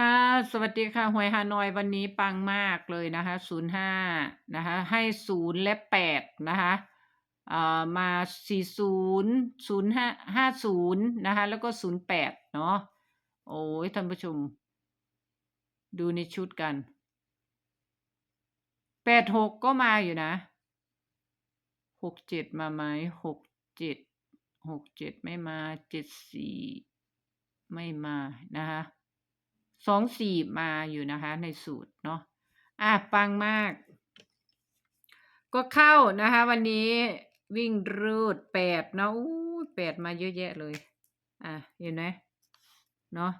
ค่ะ สวัสดีค่ะหวยฮานอยวันนี้ปังมากเลยนะคะ05นะคะให้0และ8นะคะเอ่ามา40 05 50นะคะแล้วก็08เนาะโอ้ยท่านผู้ชม ดูในชุดกัน86ก็มาอยู่นะ67มาไหม67 67ไม่มา74ไม่มานะคะ สองสี่มาอยู่นะคะในสูตรเนาะอะปังมาก ก็เข้านะคะ วันนี้วิ่งรูดแปดเนาะอู้แปดมาเยอะแยะเลย อะเห็นไหมเนาะ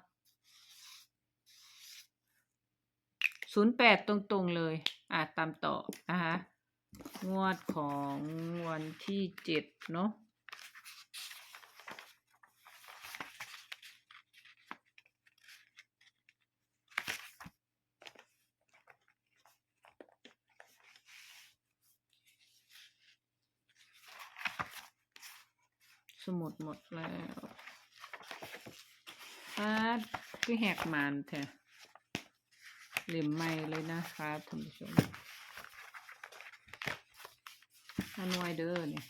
ศูนย์แปดตรงๆเลย อะตามต่อนะคะงวดของวันที่เจ็ดเนาะ มุดหมดแล้วอาคือแหกมานแท้เล่มใหม่เลยนะคะท่านผู้ชมฮานอยเด้อเนี่ย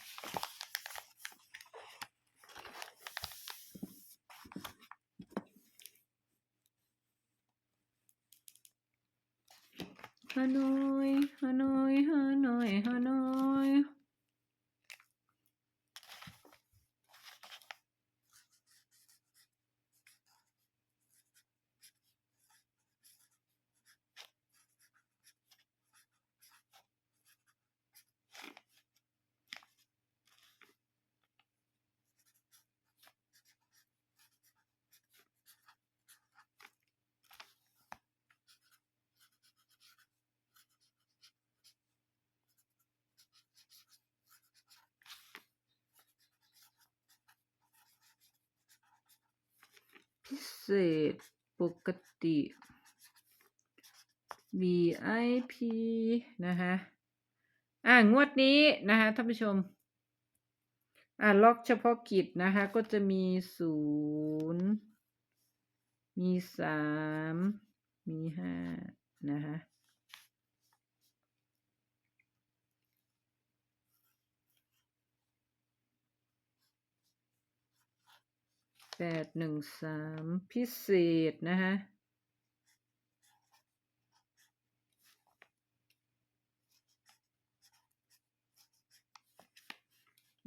ฮานอยฮานอยฮานอยฮานอย พิเศ ษปกติ VIP นะคะอ่างวดนี้นะคะท่านผู้ชม อ่าล็อกเฉพาะกิจนะคะก็จะมีศูนย์มีสามมีห้านะคะ แปดหนึ่งสามพิเศษนะคะ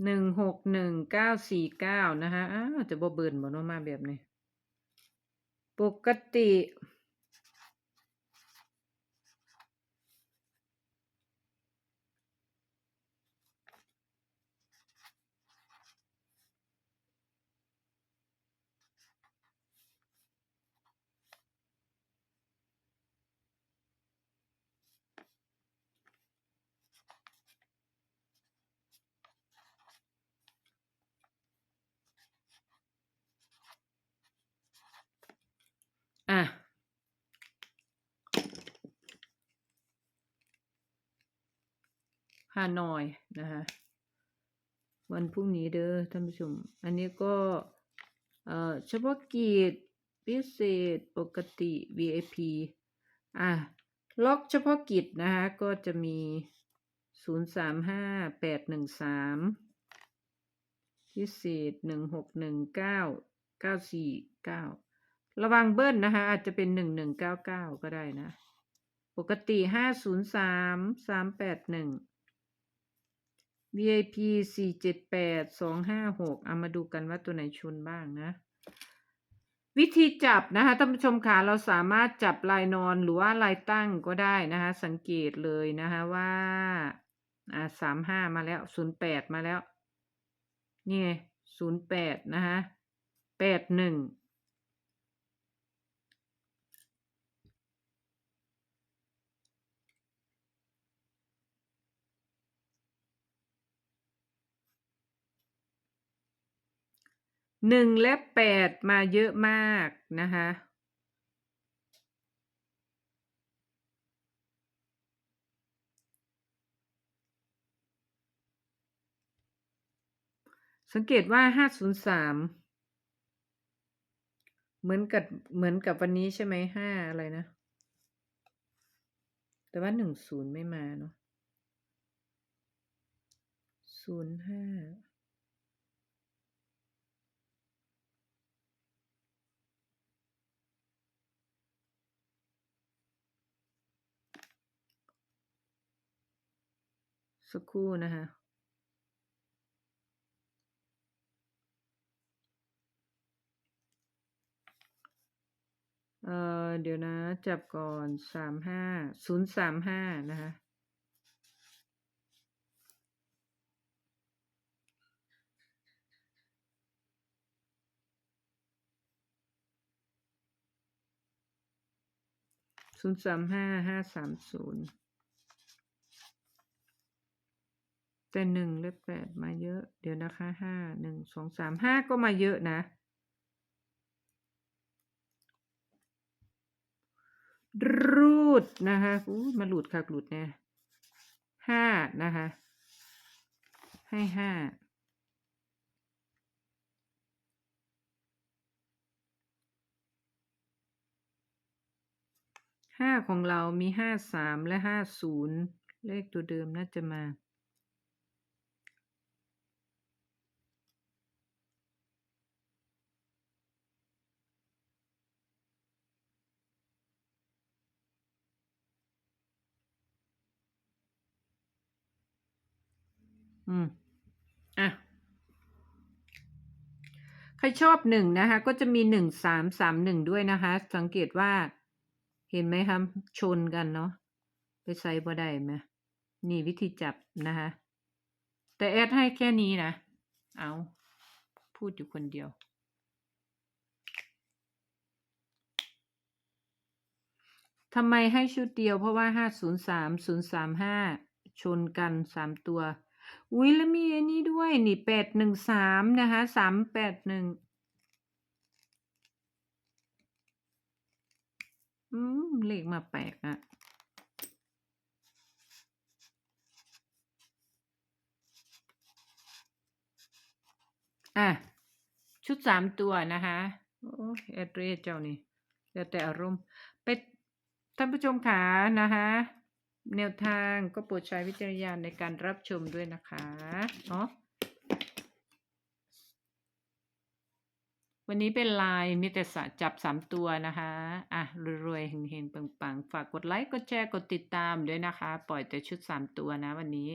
หนึ่งหกหนึ่งเก้าสี่เก้านะคะอ้าวจะบ่เบิ่นบ่เนาะมาแบบนี้ ปกติาน่อยนะคะวันพรุ่งนี้เด้อท่านผู้ชม อันนี้ก็เฉพาะกิจพิเศษปกติ VIP อะ ล็อกเฉพาะกิจนะคะ ก็จะมี 035813 พิเศษ 1619949 ระวังเบิ้ลนะคะ อาจจะเป็น 1199 ก็ได้นะ ปกติ 503 381 VIP สี่เจ็ดแปดสองห้าหกเอามาดูกันว่าตัวไหนชนบ้างนะ วิธีจับนะคะท่านผู้ชมค่ะเราสามารถจับลายนอนหรือว่าลายตั้งก็ได้นะคะ สังเกตเลยนะคะว่าอ่าสามห้ามาแล้วศูนย์แปดมาแล้ว นี่ศูนย์แปดนะคะแปดหนึ่ง หนึ่งและแปดมาเยอะมากนะคะสังเกตว่าห้าศูนย์สามเหมือนกับเหมือนกับวันนี้ใช่ไหมห้าอะไรนะ แต่ว่าหนึ่งศูนย์ไม่มาเนาะศูนย์ห้า สักครู่นะคะเออเดี๋ยวนะ จับก่อนสามห้าศูนย์สามห้านะคะศูนย์สามห้าห้าสามศูนย์ แต่หนึ่งเลขแปดมาเยอะ เดี๋ยวนะคะห้าหนึ่งสองสามห้าก็มาเยอะนะ รูดนะคะอู้มาหลุดค่ะหลุดเนี่ยห้านะคะ ให้ห้าห้าของเรามีห้าสามและห้าศูนย์เลขตัวเดิมน่าจะมา อืม อะ ใครชอบหนึ่งนะคะ ก็จะมีหนึ่งสามสามหนึ่งด้วยนะคะ สังเกตว่า เห็นไหมคะชนกันเนาะ ไปใส่บ่ได้ไหมนี่วิธีจับนะคะ แต่แอดให้แค่นี้นะ เอาพูดอยู่คนเดียว ทำไมให้ชุดเดียวเพราะว่าห้าศูนย์สามศูนย์สามห้าชนกันสามตัว อุ้ยแล้วมีอันนี้ด้วยนี่แปดหนึ่งสามนะคะสามแปดหนึ่งอืมเลขมาแปลกอะอะ ชุดสามตัวนะคะโอ้แอดเรสเจ้านี่แล้วแต่อารมณ์ไปท่านผู้ชมขานะคะ แนวทางก็โปรดใช้วิจารณญาณในการรับชมด้วยนะคะเนาะวันนี้เป็นลายมีแต่จับสามตัวนะคะ อะ รวยๆเฮงๆปังๆ ฝากกดไลค์ กดแชร์ กดติดตามด้วยนะคะ ปล่อยแต่ชุดสามตัวนะวันนี้